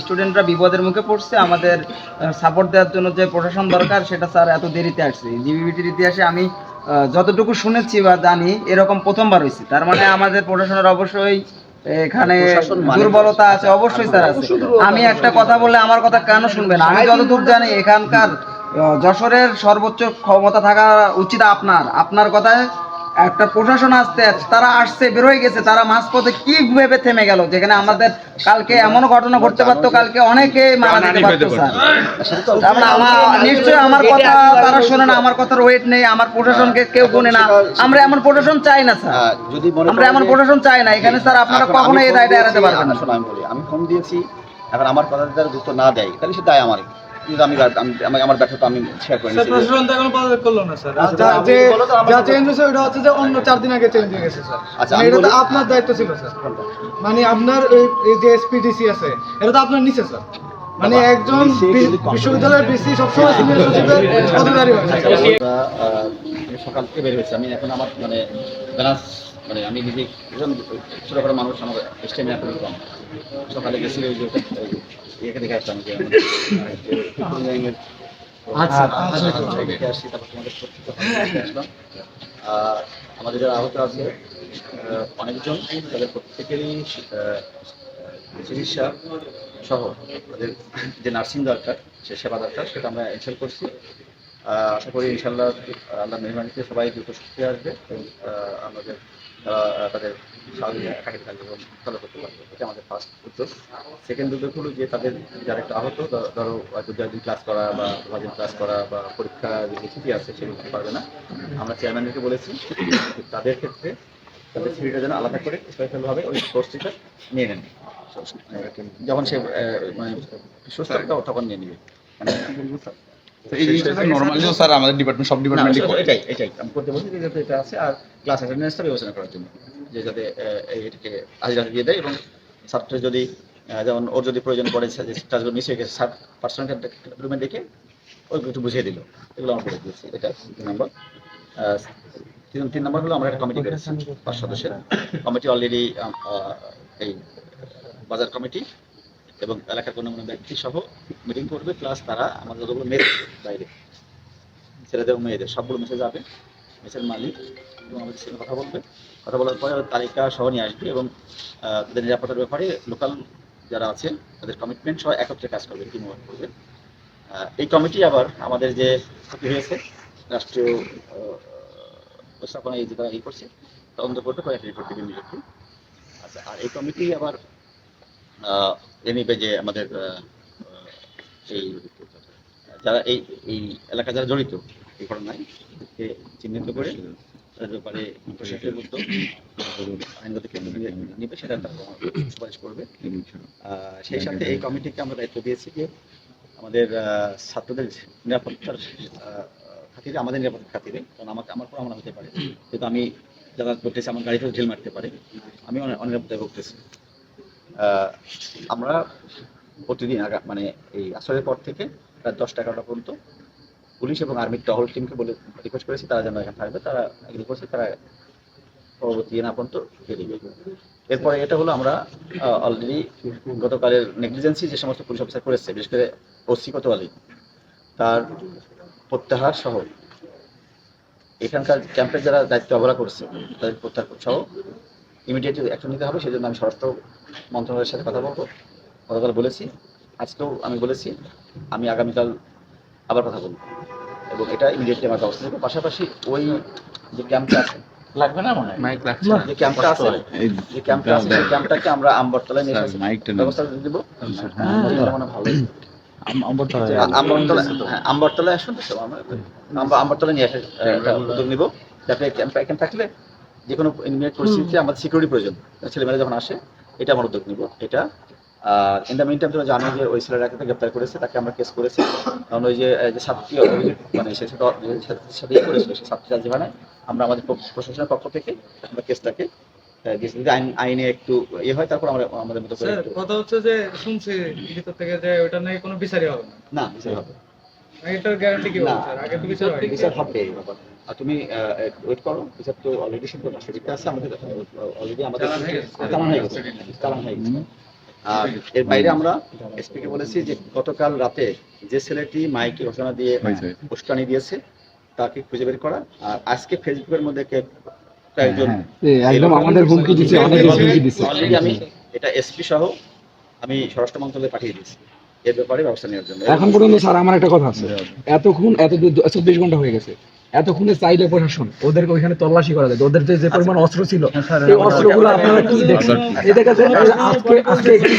স্টুডেন্টরা বিপদের মুখে পড়ছে আমাদের সাপোর্ট দেওয়ার জন্য যে প্রশাসন দরকার সেটা স্যার এত দেরিতে আসছে। জিবিবিটির ইতিহাসে আমি যতটুকু শুনেছি বা জানি এরকম প্রথমবার হয়েছে। তার মানে আমাদের প্রশাসনের অবশ্যই এখানে মানে- দুর্বলতা আছে অবশ্যই স্যার আছে। আমি একটা কথা বললে আমার কথা কেন শুনবেন আমি যতদূর জানি এখানকার যশোরের সর্বোচ্চ ক্ষমতা থাকা উচিত আপনার। আপনার কথায় একটা প্রশাসন আসতে তারা আসছে বের হয়ে গেছে তারা মাঝপথে কি ভেবে থেমে গেল? যেখানে আমাদের কালকে এমনও ঘটনা ঘটতে পারতো কালকে অনেকে মারা যেতে পারতো স্যার। আমার নিশ্চয়ই আমার কথা তারা শোনে না আমার কথার ওয়েট নেই আমার প্রশাসনকে কেউ গুনে না। আমরা এমন প্রশাসন চাই না স্যার। যদি আমরা এমন প্রশাসন চাই না এখানে স্যার আপনারা কখনো এই দায়টা এড়াতে পারবেন না। আমি ফোন দিয়েছি এখন আমার কথা যদি উত্তর না দেয় তাহলে সে দায় আমার কিন্তু আমি আমি- আমি- আমার ব্যর্থতা আমি শেয়ার করে স্যার আচ্ছা, যা চেঞ্জ হয়েছে ওটা হচ্ছে যে অন্য চার দিন আগে চেঞ্জ হয়ে গেছে স্যার। আচ্ছা, মানে এটা তো আপনার দায়িত্ব ছিল স্যার। মানে আপনার এই- যে এসপিডিসি আছে এটা তো আপনার নিচে স্যার। মানে একজন বিশ্ববিদ্যালয়ের বিসি সবসময় সিনিয়র সচিবের অধিকারী হয় সকাল থেকে বের হয়েছি। আমি এখন আমার মানে ব্যালেন্স মানে আমি নিজে একজন ছোটখাটো মানুষ আমার স্টেমিনা খুবই কম। সকালে গেছি ওই যে ইয়েকে দেখে আসলাম যে আমাদের, আচ্ছা, আচ্ছা, আচ্ছা, আমাদের যারা আহত আছে অনেকজন তাদের প্রত্যেকেরই চিকিৎসা সহ তাদের যে নার্সিং দরকার সে সেবা দরকার সেটা আমরা এনশোর করছি। আশা করি ইনশাল্লাহ আল্লাহ মেহমানিতে সবাই দ্রুত সুস্থ আসবে এবং আমাদের তারা তাদের স্বাভাবিক থাকতে থাকবে এবং করতে পারবে এটা আমাদের ফার্স্ট উদ্যোগ সেকেন্ড উদ্যোগ হলো যে তাদের যারা একটু আহত ধরো হয়তো ক্লাস করা বা ভাজিন ক্লাস করা বা পরীক্ষা যে ছুটি আছে সেগুলো করতে পারবে না। আমরা চেয়ারম্যানকে বলেছি তাদের ক্ষেত্রে তাদের সিভিটা যেন আলাদা করে স্পেশালভাবে ওই কোর্সটিটা নিয়ে নেন। যখন সে মানে সুস্থ তখন নিয়ে নেবে। মানে এই জিনিসটা নর্মালিও স্যার আমাদের ডিপার্টমেন্ট সব ডিপার্টমেন্টই করে। এটাই এটাই। আমি করতে বলছি যে এটা আছে আর ক্লাস অ্যাটেন্ডেন্সটা বিবেচনা করার জন্য, যে যাতে এটাকে হাজিরা দিয়ে দেয় এবং ছাত্রের যদি যেমন ওর যদি প্রয়োজন পড়ে যে ক্লাসগুলো মিস হয়ে গেছে সাত পার্সেন্ট ইমপ্রুভমেন্ট দেখে ওই একটু বুঝিয়ে দিল। এগুলো আমরা করে দিয়েছি। এটা তিন নম্বর। তিন তিন নম্বর হলো আমরা একটা কমিটি করেছি, পাঁচ সদস্যের। কমিটি অলরেডি এই বাজার কমিটি এবং এলাকার কোনো কোনো ব্যক্তি সহ মিটিং করবে প্লাস তারা আমাদের যতগুলো মেয়ে বাইরে ছেলেদের মেয়েদের, সবগুলো মেসেজ যাবে মেসের মালিক আমাদের সাথে কথা বলবে। কথা বলার পরে তালিকা সহ নিয়ে আসবে এবং তাদের নিরাপত্তার ব্যাপারে লোকাল যারা আছে তাদের কমিটমেন্ট সহ একত্রে কাজ করবে টিম ওয়ার্ক করবে। এই কমিটি আবার আমাদের যে ক্ষতি হয়েছে রাষ্ট্রীয় আহ, এই যে তারা এই করছে তদন্ত করবে কয়েকটা রিপোর্ট দেবে ইমিডিয়েটলি আচ্ছা আর এই কমিটি আবার আহ, এ নিবে যে আমাদের এই যারা এই এই এলাকা যারা জড়িত এই ঘটনায় চিহ্নিত করে তাদের ব্যাপারে প্রশাসনের উদ্যোগ আইনগত নিবে সেটা তারা সুপারিশ করবে। সেই সাথে এই কমিটিকে আমরা দায়িত্ব দিয়েছি যে আমাদের ছাত্রদের নিরাপত্তার খাতিরে আমাদের নিরাপত্তার খাতিরে কারণ আমাকে আমার পর আমার হতে পারে। যেহেতু আমি যাতায়াত করতেছি আমার গাড়িতেও ঢিল মারতে পারে আমি অনে- অনিরাপত্তায় ভুগতেছি। আহ, আমরা প্রতিদিন আগা মানে এই আসরের পর থেকে রাত দশটা এগারোটা পর্যন্ত পুলিশ এবং আর্মির টহল টিমকে বলে রিকোয়েস্ট করেছি, তারা যেন এখানে থাকবে, তারা এগ্রি করছে, তারা পরবর্তী না পর্যন্ত বেরিয়ে এরপরে এটা হলো আমরা অলরেডি গতকালের নেগলিজেন্সি যে সমস্ত পুলিশ অফিসার করেছে বিশেষ করে ওসি কোতোয়ালি, তার প্রত্যাহার সহ এখানকার ক্যাম্পের যারা দায়িত্ব অবহেলা করছে, তাদের প্রত্যাহার সহ ইমিডিয়েটলি অ্যাকশন নিতে হবে সেই জন্য আমি স্বরাষ্ট্র মন্ত্রণালয়ের সাথে কথা বলব। গতকাল বলেছি, আজকেও আমি বলেছি, আমি আগামীকাল আবার কথা বলব। এবং এটা ইমিডিয়েটলি আমার ব্যবস্থা নেব পাশাপাশি ওই যে ক্যাম্পটা আছে লাগবে না মনে হয়? মাইক লাগছে। যে ক্যাম্পটা আছে যে ক্যাম্পটা আছে সেই ক্যাম্পটাকে আমরা আমবরতলায় নিয়ে মাইকটা ব্যবস্থা দিব। এটা মনে ভালো। আমবরতলা আ- আমবরতলা হ্যাঁ, আমবরতলায় আসুন আমরা নিয়ে উদ্যোগ নিব। যাতে ক্যাম্প থাকলে যে কোনো পরিস্থিতিতে আমাদের সিকিউরিটি প্রয়োজন। ছেলেমেয়েরা যখন আসে এটা আমার উদ্যোগ নিব। এটা ইন দ্য মিন টাইম তোমরা জানো যে ওই ছেলেটাকে গ্রেপ্তার করেছে তাকে আমরা কেস করেছি। কারণ ওই যে ছাত্রী অভিযোগ মানে সে সাথে ইয়ে করেছিল সেই ছাত্রী রাজীবানে আমরা আমাদের প্রশাসনের পক্ষ থেকে আমরা কেসটাকে আইন একটু ইয়ে হয় তারপর আমরা আমাদের মতো কথা হচ্ছে যে শুনছি ভিতর থেকে যে ওটা নাকি কোনো বিচারই হবে না। বিচার হবে এটার গ্যারান্টি কি না। হবে স্যার? আগে তো বিচার বিচার হবে আর তুমি ওয়েট করো বিচার তো অলরেডি আছে আমাদের অলরেডি আমাদের চালান হয়ে গেছে। চালান হয়ে গেছে। চালান হয়ে গেছে। আর এর বাইরে আমরা এসপিকে বলেছি যে গতকাল রাতে যে ছেলেটি মাইকে ঘোষণা দিয়ে। উস্কানি দিয়েছে তাকে খুঁজে বের করা। আর আজকে ফেসবুকের মধ্যে কে কয়েকজন একদম আমাদের হুমকি দিচ্ছে হুমকি দিচ্ছে অলরেডি আমি এটা এসপি সহ আমি স্বরাষ্ট্র মন্ত্রণালয়ে পাঠিয়ে দিয়েছি। এর ব্যাপারে ব্যবস্থা নেওয়ার জন্য। এখন পর্যন্ত স্যার আমার একটা কথা আছে। এতক্ষণ এত চব্বিশ ঘণ্টা হয়ে গেছে। এতক্ষণে চাইলে প্রশাসন ওদেরকে ওইখানে তল্লাশি করা যায়। ওদের যে পরিমাণ অস্ত্র ছিল এই অস্ত্রগুলো আপনারা কি দেখছেন? এদের কাছে আজকে আজকে কি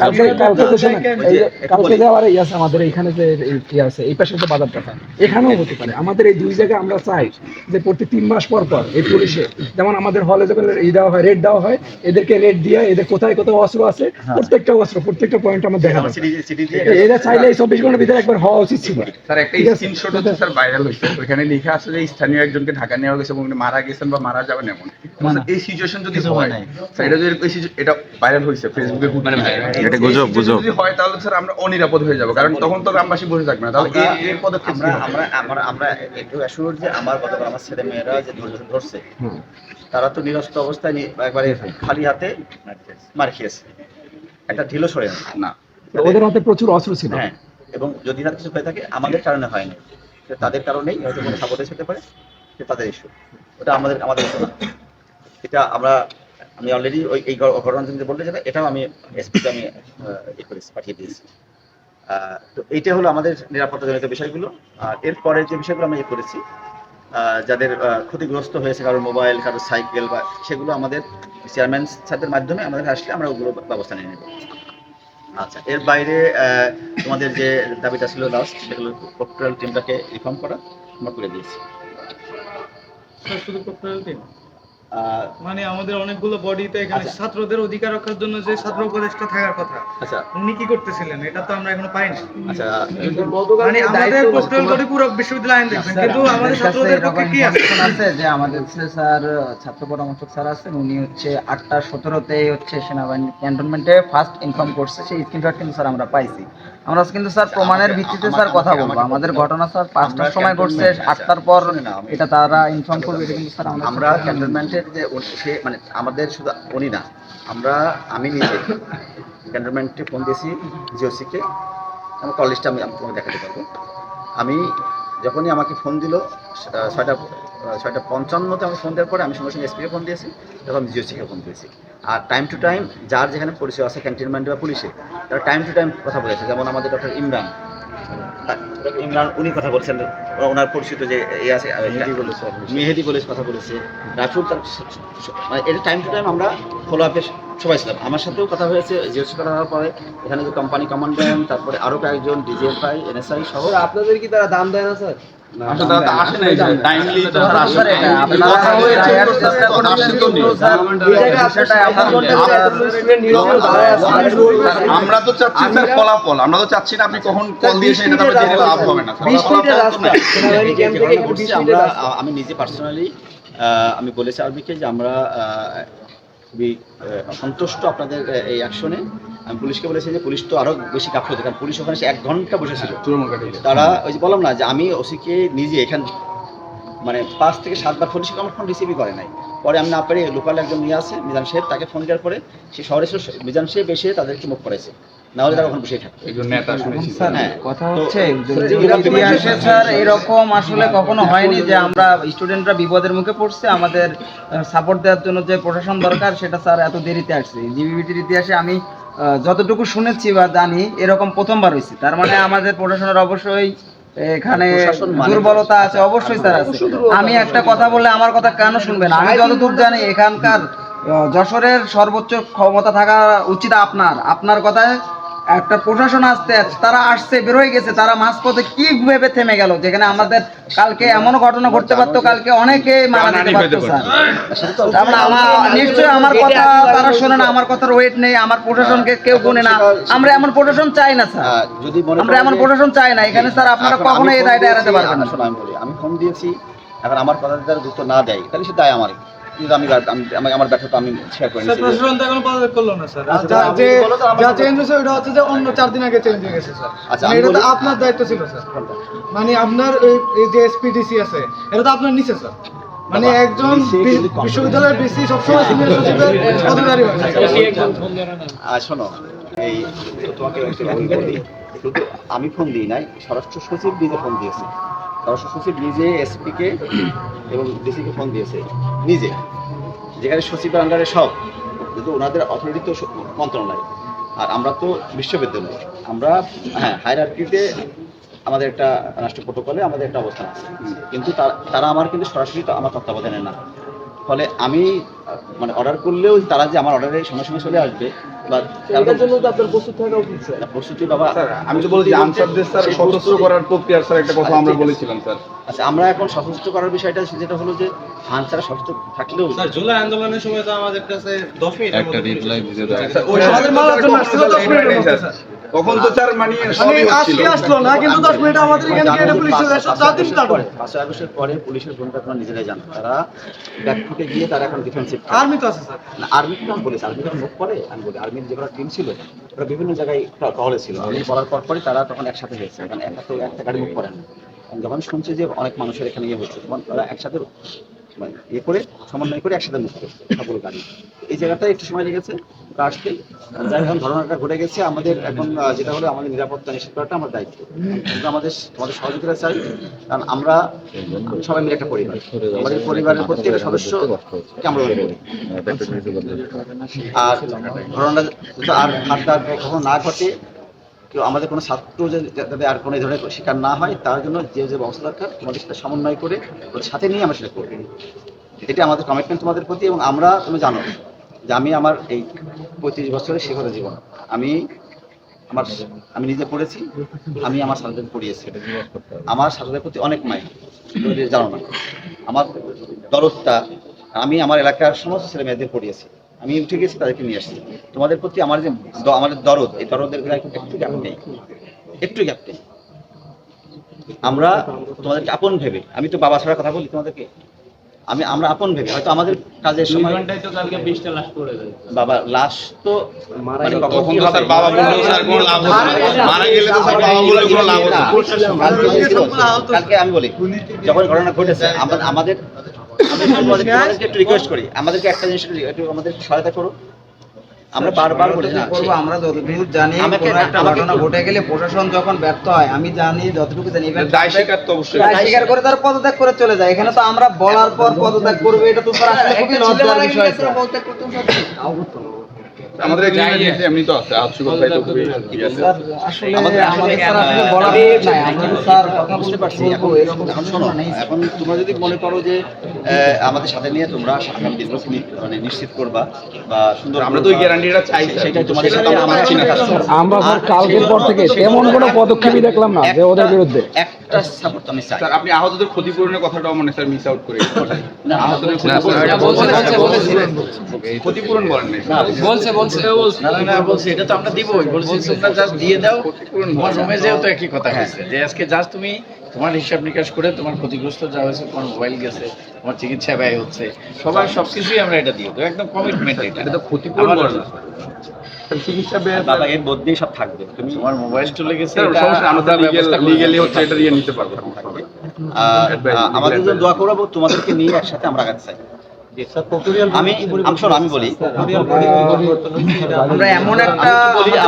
কালকে কালকে তো শোনেন, এই যে কালকে যে আবার আছে আমাদের এইখানে যে এই আছে এই পাশে যে বাজারটা এখানেও হতে পারে। আমাদের এই দুই জায়গায় আমরা চাই যে প্রতি তিন মাস পর পর এই পুলিশে যেমন আমাদের হলে যখন এই দেওয়া হয় রেড দেওয়া হয় এদেরকে রেড দিয়ে এদের কোথায় কোথায় অস্ত্র আছে প্রত্যেকটা অস্ত্র প্রত্যেকটা পয়েন্ট আমরা দেখা দিয়ে এরা চাইলে এই চব্বিশ ঘণ্টার ভিতরে একবার হওয়া উচিত ছিল। স্যার একটা স্ক্রিনশট হচ্ছে স্যার ভাইরাল হয়েছে। ওইখানে লেখা আছে যে স্থানীয় একজনকে ঢাকা নেওয়া গেছে এবং মারা গেছেন বা মারা যাবেন এমন। এই সিচুয়েশন যদি হয় স্যার এটা যদি এটা ভাইরাল হয়েছে ফেসবুকে মানে এটা গুজব, গুজব। যদি হয় তাহলে স্যার আমরা অনিরাপদ হয়ে যাব। কারণ তখন তো গ্রামবাসী বসে থাকবে না। তাহলে এর- পদক্ষেপ আমরা আমরা আমরা একটু অ্যাসুর যে আমার গতকাল আমার ছেলে মেয়েরা যে ধরছে তারা তো নিরস্ত অবস্থায় একবারে খালি হাতে মার খেয়েছে। একটা ঢিলও সরে না। না। ওদের হাতে প্রচুর অস্ত্র ছিল। হ্যাঁ এবং যদি না কিছু হয়ে থাকে আমাদের কারণে হয়নি। তাদের কারণেই হয়তো কোনো সাপোর্টেজ হতে পারে সে তাদের ইস্যু ওটা আমাদের আমাদের issue না। এটা আমরা আমি অলরেডি ওই এই ঘটনা যদি বলতে যেটা এটাও আমি এসপিকে আমি আহ, ই করেছি পাঠিয়ে দিয়েছি। তো এইটা হলো আমাদের নিরাপত্তাজনিত বিষয়গুলো। আর এরপরে যে বিষয়গুলো আমরা ইয়ে করেছি যাদের ক্ষতিগ্রস্ত হয়েছে কারোর মোবাইল কারোর সাইকেল বা সেগুলো আমাদের চেয়ারম্যান স্যারদের মাধ্যমে আমাদের আসলে আমরা ওগুলো ব্যবস্থা নিয়ে নেব। আচ্ছা এর বাইরে তোমাদের যে দাবিটা ছিল লাস্ট সেগুলো প্রক্টোরাল টিমটাকে রিফর্ম করা, আমরা করে দিয়েছি। শুধু প্রক্টোরাল টিম মানে আমাদের অনেকগুলো বডিতে এখানে আচ্ছা। ছাত্রদের অধিকার রক্ষার জন্য যে ছাত্র উপদেষ্টা থাকার কথা আচ্ছা। উনি কি করতেছিলেন? এটা তো আমরা এখনও পাইনি। আচ্ছা মানে আমাদের প্রক্টোরিয়াল বডি পুরো বিশ্ববিদ্যালয় আইন দেখবেন কিন্তু আমাদের ছাত্রদের পক্ষে কি আছে? যে আমাদের স্যার ছাত্র পরামর্শক স্যার আছেন উনি হচ্ছে আটটা সতেরোতে হচ্ছে সেনাবাহিনী ক্যান্টনমেন্টে ফার্স্ট ইনফর্ম করছে। সেই স্ক্রিনশট কিন্তু স্যার আমরা পাইছি। আমরা কিন্তু স্যার প্রমাণের ভিত্তিতে স্যার কথা বলব। আমাদের ঘটনা স্যার পাঁচটার সময় ঘটছে আটটার পর এটা তারা ইনফর্ম করবে এটা কিন্তু স্যার আমরা আমরা ক্যান্টনমেন্টের যে সে মানে আমাদের শুধু উনি না, আমরা, আমি নিজে ক্যান্টনমেন্টে ফোন দিয়েছি জিওসিকে, আমার কল লিস্টটা আমি তোমাকে দেখাতে পারব। আমি যখনই আমাকে ফোন দিল ছয়টা ছয়টা পঞ্চান্নতে আমি ফোন দেওয়ার পরে আমি সঙ্গে সঙ্গে এসপিকে ফোন দিয়েছি, তখন আমি জিওসিকে ফোন দিয়েছি। আর টাইম টু টাইম যার যেখানে পরিচয় আছে ক্যান্টনমেন্ট বা পুলিশে, তারা টাইম টু টাইম কথা বলেছে যেমন আমাদের ডক্টর ইমরান ইমরান উনি কথা বলছেন। ওনার পরিচিত যে এ আছে মেহেদি বলেছে কথা বলেছে। রাফুল তার মানে এটা টাইম টু টাইম আমরা ফলো আপে সবাই ছিলাম। আমার সাথেও কথা হয়েছে জিওসি কথা হওয়ার পরে এখানে যে কোম্পানি কমান্ড্যান্ট তারপরে আরও কয়েকজন ডিজিএফআই এনএসআই সহ। আপনাদের কি তারা দাম দেয় না স্যার আমরা তো চাচ্ছি স্যার ফলাফল আমরা তো চাচ্ছি না আপনি কখন কল দিয়েছেন এটা তো জেনে লাভ হবে না। আমি নিজে পার্সোনালি আমি বলেছি আরবিকে যে আমরা আহ, খুবই সন্তুষ্ট আপনাদের এই অ্যাকশনে আমি পুলিশকে বলেছি যে পুলিশ তো আরও বেশি গাফলতি কারণ পুলিশ ওখানে এক ঘণ্টা বসেছিল। তারা ওই যে বললাম না যে আমি ওসিকে নিজে এখান মানে পাঁচ থেকে সাতবার ফোন আমার ফোন রিসিভই করে নাই। পরে আমি না পারি লোকাল একজন নিয়ে আসে মিজান সাহেব তাকে ফোন দেওয়ার পরে সে শহরে মিজান সাহেব এসে তাদেরকে মুখ না হলে তারা ওখানে স্যার হ্যাঁ। কথা হচ্ছে স্যার এরকম আসলে কখনো হয়নি যে আমরা স্টুডেন্টরা বিপদের মুখে পড়ছে আমাদের সাপোর্ট দেওয়ার জন্য যে প্রশাসন দরকার সেটা স্যার এত দেরিতে আসছে। জিবিবিটির ইতিহাসে আমি যতটুকু শুনেছি বা জানি এরকম প্রথমবার হয়েছে। তার মানে আমাদের প্রশাসনের অবশ্যই এখানে মানে- দুর্বলতা আছে অবশ্যই তার আছে। আমি একটা কথা বললে আমার কথা কেন শুনবেন? আমি যতদূর জানি এখানকার যশোরের সর্বোচ্চ ক্ষমতা থাকা উচিত আপনার। আপনার কথায় একটা প্রশাসন আসতে তারা আসছে বেরোয় গেছে তারা মাঝপথে কি ভেবে থেমে গেল? যেখানে আমাদের কালকে এমনও ঘটনা ঘটতে পারতো কালকে অনেকে মারা যেতে পারতো স্যার। আমার নিশ্চয়ই আমার কথা তারা শোনে না আমার কথার ওয়েট নেই আমার প্রশাসনকে কেউ গুনে না। আমরা এমন প্রশাসন চাই না স্যার। যদি আমরা এমন প্রশাসন চাই না এখানে স্যার আপনারা কখনো এই দায়টা এড়াতে পারবেন না। আমি ফোন দিয়েছি এখন আমার কথা তারা গুরুত্ব না দেয় তাহলে সে দায় আমার কিন্তু আমি আমি আমি- আমার ব্যর্থতা আমি শেয়ার করে না স্যার। আচ্ছা, যা- চেঞ্জ হয়েছে ওটা হচ্ছে যে অন্য চার দিন আগে চেঞ্জ হয়ে গেছে স্যার। আচ্ছা, মানে এটা তো আপনার দায়িত্ব ছিল স্যার। মানে আপনার এই যে এসপিডিসি আছে এটা তো আপনার নিচে স্যার। মানে একজন বিশ্ববিদ্যালয়ের বিসি সবসময় সিনিয়র সচিবের পদধারী হয় আর শোনো এই তোমাকে আমি ফোন দিই নাই স্বরাষ্ট্র সচিব নিজে ফোন দিয়েছে। সচিব নিজে এসপিকে এবং ডিসিকে ফোন দিয়েছে, নিজে। যেখানে সচিবের আন্ডারে সব, কিন্তু ওনাদের অথরিটি তো মন্ত্রণালয়। আর আমরা তো বিশ্ববিদ্যালয়। আমরা হ্যাঁ হায়ারার্কিতে আমাদের একটা রাষ্ট্র প্রোটোকলে আমাদের একটা অবস্থান আছে। কিন্তু তারা- আমার কিন্তু সরাসরি তো আমার তত্ত্বাবধানে না। ফলে আমি মানে অর্ডার করলেও তারা যে আমার অর্ডারে সঙ্গে সঙ্গে চলে আসবে বা এটার জন্য তো আপনার প্রস্তুত থাকা উচিত স্যার। প্রস্তুতি বাবা আমি তো বলছি আনসারদের স্যার সেই করার প্রক্রিয়া স্যার একটা কথা আচ্ছা, আমরা বলেছিলাম স্যার। আচ্ছা আমরা এখন সশস্ত্র করার বিষয়টা যেটা হলো যে আনসার সশস্ত্র থাকলেও জুলাই আন্দোলনের সময় তো আমাদের কাছে দশ মিনিট স্যার, ওই আমাদের মারার জন্য আসছিল দশ মিনিটের স্যার। তখন তো স্যার মানে সবই হচ্ছিল। আসলো না কিন্তু দশ মিনিট আমাদের এখান পুলিশ চলে আসলো দিন পাঁচই আগস্টের পরে পুলিশের ভূমিকা তোমরা নিজেরাই জানো তারা ব্যাকফুটে গিয়ে তারা এখন ডিফেন্সিভ আর্মি তো আছে স্যার। না আর্মি তো আমি আর্মি যখন মুখ করে। আমি বলি আর্মির যে টিম ছিল ওরা বিভিন্ন জায়গায় ট- টহলে ছিল। আমি বলার পর পরই তারা তখন একসাথে হয়েছে। কারণ একা তো একটা গাড়ি মুখ করেন না। যখন শুনছি যে অনেক মানুষের এখানে ইয়ে হচ্ছে তখন তারা একসাথে মানে ইয়ে করে, সমন্বয় করে একসাথে করছে সবগুলো গাড়ি। এই জায়গাটা একটু সময় লেগেছে আসতে। যাই এখন ঘটনাটা ঘটে গেছে। আমাদের এখন যেটা হলো আমাদের নিরাপত্তা নিশ্চিত করাটা আমার দায়িত্ব। কিন্তু আমাদের আমাদের সহযোগিতা চাই কারণ আমরা সবাই মিলে একটা পরিবার। আমাদের পরিবারের প্রত্যেকটা সদস্য আমরা আর ঘটনা আর হাতটা কখনো না ঘটে কেউ আমাদের কোনো ছাত্র যে- যাতে আর কোনো ধরনের শিকার না হয়, তার জন্য যে যে ব্যবস্থা দরকার তোমাদের সাথে সমন্বয় করে ওদের সাথে নিয়ে আমরা সেটা করব। এটা আমাদের কমিটমেন্ট তোমাদের প্রতি এবং আমরা, তুমি জানো যে আমি আমার এই পঁয়ত্রিশ বছরের শিক্ষক জীবন। আমি আমার আমি নিজে পড়েছি, আমি আমার ছাত্রদের পড়িয়েছি। আমার ছাত্রদের প্রতি অনেক তুমি জানো না। আমার দরদটা, আমি আমার এলাকার সমস্ত ছেলে মেয়েদের পড়িয়েছি। আমি উঠে গেছি তাদেরকে নিয়ে আসছি। তোমাদের প্রতি আমার যে আমাদের দরদ এই দরদের একটু গ্যাপ নেই। একটু গ্যাপ নেই। আমরা তোমাদেরকে আপন ভেবে আমি তো বাবা ছাড়া কথা বলি তোমাদেরকে। আমি আমরা আপন ভেবে হয়তো আমাদের কাজের সময় বাবা লাশ তো মানে কখন স্যার বাবা বললেও স্যার কোনো লাভ হতো মারা গেলে তো স্যার বাবা বললে কোনো লাভ হতো কালকে কালকে আমি বলি যখন ঘটনা ঘটেছে আমাদের একটু রিকোয়েস্ট করি। আমাদেরকে একটা জিনিস একটু- আমাদের সহায়তা করো আমরা বারবার বলি না করব আমরা যতটুকু জানি কোনো একটা ঘটনা ঘটে গেলে প্রশাসন যখন ব্যর্থ হয় আমি জানি যতটুকু জানি এবার দায় স্বীকার তো অবশ্যই। দায় স্বীকার করে তার পদত্যাগ করে চলে যায়। এখানে তো আমরা বলার পর পদত্যাগ করবে এটা তো স্যার আসলে খুবই লজ্জার বিষয় স্যার। আমাদের এমনি তো আছে আমরা পারছি এখন এরকম এখন শোনো নেই। এখন তোমরা যদি মনে করো যে আমাদের সাথে নিয়ে তোমরা আগামী দিনগুলো মানে নিশ্চিত করবা বা সুন্দর আমরা তো ওই গ্যারান্টিটা চাই সেটাই তোমাদের সাথে সেটাই আমাদের চিন্তা আমরা স্যার কালকের পর থেকে তেমন কোনো পদক্ষেপই দেখলাম না যে ওদের বিরুদ্ধে। একটা সাপোর্ট আমি চাই স্যার আপনি আহতদের ক্ষতিপূরণের কথাটাও মনে স্যার মিস আউট করে না, আহতদের না, ক্ষতিপূরণ বলছে, বলছে, বলছে, ক্ষতিপূরণ বলেন নাই বলছে বলছে না না না এটা তো আমরা দিবই। বলছি তোমরা জাস্ট দিয়ে দাও। তোমার রুমে যেও তো একই কথা হয়েছে যে আজকে জাস্ট তুমি তোমার হিসাব নিকাশ করে তোমার ক্ষতিগ্রস্ত যা হয়েছে তোমার মোবাইল গেছে তোমার চিকিৎসা ব্যয় হচ্ছে সবার সবকিছুই আমরা এটা দিয়ে দেবো একদম কমিটমেন্ট এটা। এটা তো ক্ষতিপূরণ আমার- বলেন না। স্যার চিকিৎসা ব্যয় বাবা এর মধ্যেই সব থাকবে। তুমি তোমার মোবাইল চলে গেছে আমরা। হচ্ছে এটা নিতে পারব। আমাদের জন্য দোয়া করব তোমাদেরকে নিয়ে একসাথে আমরা আগাতে চাই। আমি আমি শোনো আমি বলি আমরা এমন একটা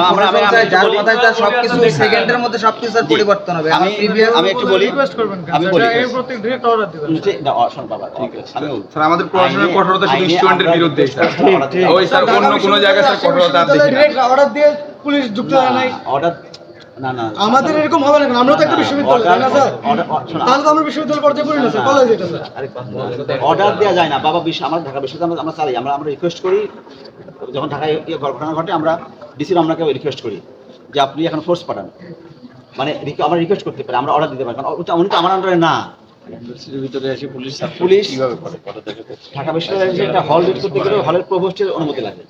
আমরা- আমি যার বলি- কথায় সবকিছু সেকেন্ডের মধ্যে সবকিছু পরিবর্তন হবে আমি আমি একটু বলি আমি বলি এর প্রতি ডিরেক্ট অর্ডার দিবেন না, শোন বাবা ঠিক আছে স্যার আমাদের প্রশাসনের কঠোরতা শুধু স্টুডেন্টের বিরুদ্ধে স্যার। ওই স্যার অন্য কোনো জায়গায় স্যার কঠোরতা আর দেখি ডিরেক্ট অর্ডার দিয়ে পুলিশ যুক্ত হয় নাই অর্ডার আমাদের এরকম হবে না আমরা তো একটা বিশ্ববিদ্যালয় না স্যার? তাহলে তো আমরা বিশ্ববিদ্যালয় পর্যায়ে পড়ি না স্যার? কলেজ এটা স্যার। অর্ডার দেওয়া যায় না। বাবা বিশ্ব আমার ঢাকা বিশ্ববিদ্যালয় আমরা চালাই আমরা আমরা রিকোয়েস্ট করি যখন ঢাকায় ইয়ে ঘটনা ঘটে আমরা ডিসির আপনাকে রিকোয়েস্ট করি যে আপনি এখন ফোর্স পাঠান। মানে আমরা রিকোয়েস্ট করতে পারি আমরা অর্ডার দিতে পারি। কারণ উনি তো আমার আন্ডারে না। ভিতরে এসে পুলিশ পুলিশ কীভাবে করে? পদত্যাগ ঢাকা বিশ্ববিদ্যালয়ের যে একটা হল রেট করতে গেলে হলের প্রভোস্টের অনুমতি লাগে।